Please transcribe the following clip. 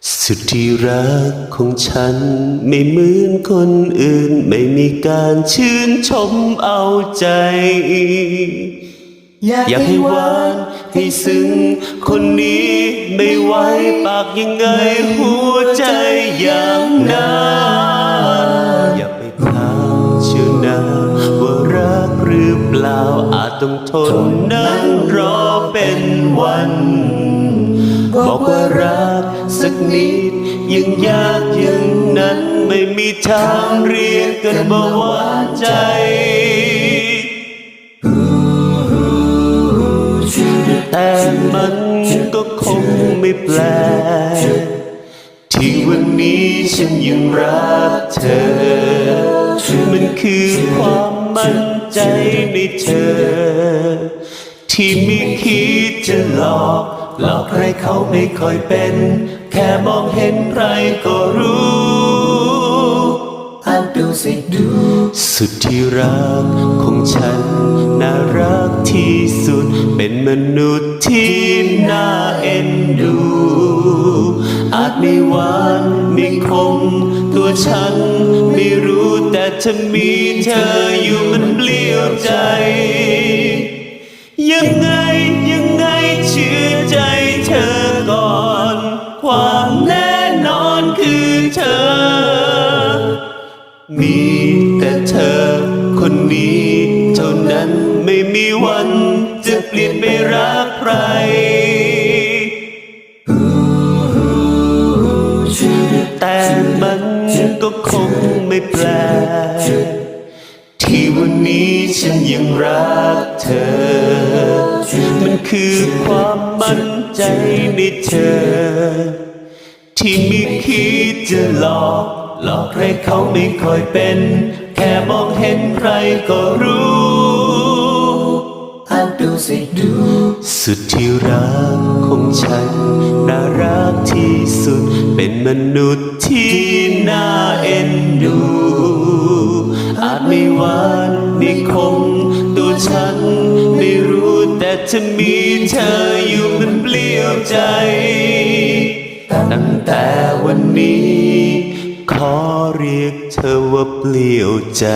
สุดที่รักของฉัน ไม่เหมือนคนอื่น ไม่มีการชื่นชมเอาใจ อยากให้หวานให้ซึ้งคนนี้ไม่ไหวปากยังไงหัวใจอย่างนั้นอย่าไปถามเชื่อนะว่ารักหรือเปล่าอาจต้องทนนั้น นิดยังยากยังนั้นไม่มีทางเรียกกันมาว่าใจแต่มันก็คงไม่แปลกที่วันนี้ฉันยังรักเธอ มันคือความมั่นใจในเธอ ที่ไม่คิดจะหลอก หลอกใครเขาไม่ค่อยเป็น แค่มองเห็นใครก็รู้เอาดูสิดู สุดที่รักของฉัน น่ารักที่สุด เป็นมนุษย์ที่น่าเอ็นดู อาจไม่หวานไม่คม ตัวฉันไม่รู้แต่ถ้ามีเธออยู่มันเปลี่ยวใจ เธอ มีแต่เธอ คนนี้เท่านั้นไม่มีวันจะเปลี่ยนไปรักใครแต่มันก็คงไม่แปลกที่วันนี้ฉันยังรักเธอ มันคือความมั่นใจในเธอ ที่ไม่คิดจะหลอก หลอกใครเขาไม่ค่อยเป็น แค่มองเห็นใครก็รู้เอาดูสิดูสุดที่รักของฉัน น่ารักที่สุด เป็นมนุษย์ที่น่าเอ็นดู อาจไม่หวานไม่คมตัวฉัน ไม่รู้แต่จะมีเธออยู่มันเปลี่ยวใจ ตั้งแต่วันนี้ ขอเรียกเธอว่าเปลี่ยวใจ